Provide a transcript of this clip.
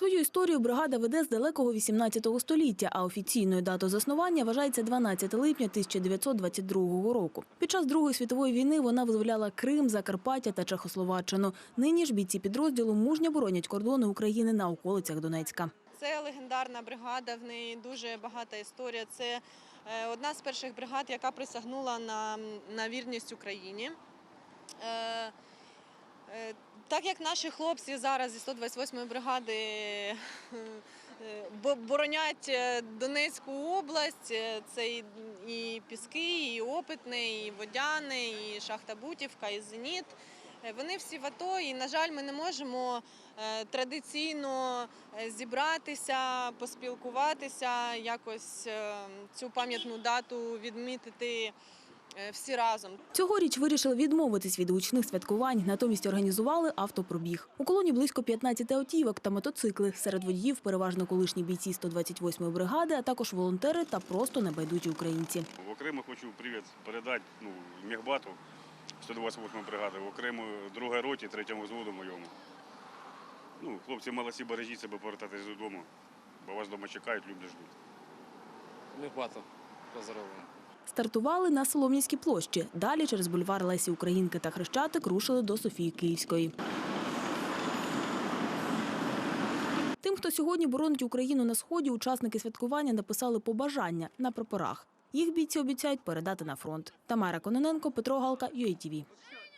Свою історію бригада веде з далекого 18 століття, а офіційною датою заснування вважається 12 липня 1922 року. Під час Другої світової війни вона визволяла Крим, Закарпаття та Чехословаччину. Нині ж бійці підрозділу мужньо боронять кордони України на околицях Донецька. Це легендарна бригада, в неї дуже багата історія. Це е, одна з перших бригад, яка присягнула на, на вірність Україні. Е, е, Так як наші хлопці зараз зі 128-ї бригади е, боронять е, Донецьку область, е, це і, Піски, і Опитне, і Водяне, і Шахта Бутівка, і Зеніт. Е, Вони всі в АТО, і, на жаль, ми не можемо е, традиційно е, зібратися, поспілкуватися, якось е, цю пам'ятну дату відмітити е, всі разом. Цьогоріч вирішили відмовитись від гучних святкувань, натомість організували автопробіг. У колоні близько 15 автівок та мотоцикли. Серед водіїв переважно колишні бійці 128-ї бригади, а також волонтери та просто небайдужі українці. В окремо хочу привіт передати ну, Мехбату 128 бригади, в окремо другій роті, третьому взводу моєму. Ну, хлопці молодці, бережіть себе, повертатись додому, бо вас вдома чекають, люблять ждуть. Мехбату поздоровуємо. Стартували на Солом'янській площі. Далі через бульвар Лесі Українки та Хрещатик рушили до Софії Київської. Тим, хто сьогодні боронить Україну на сході, учасники святкування написали побажання на прапорах. Їх бійці обіцяють передати на фронт. Тамара Кононенко, Петро Галка, UATV.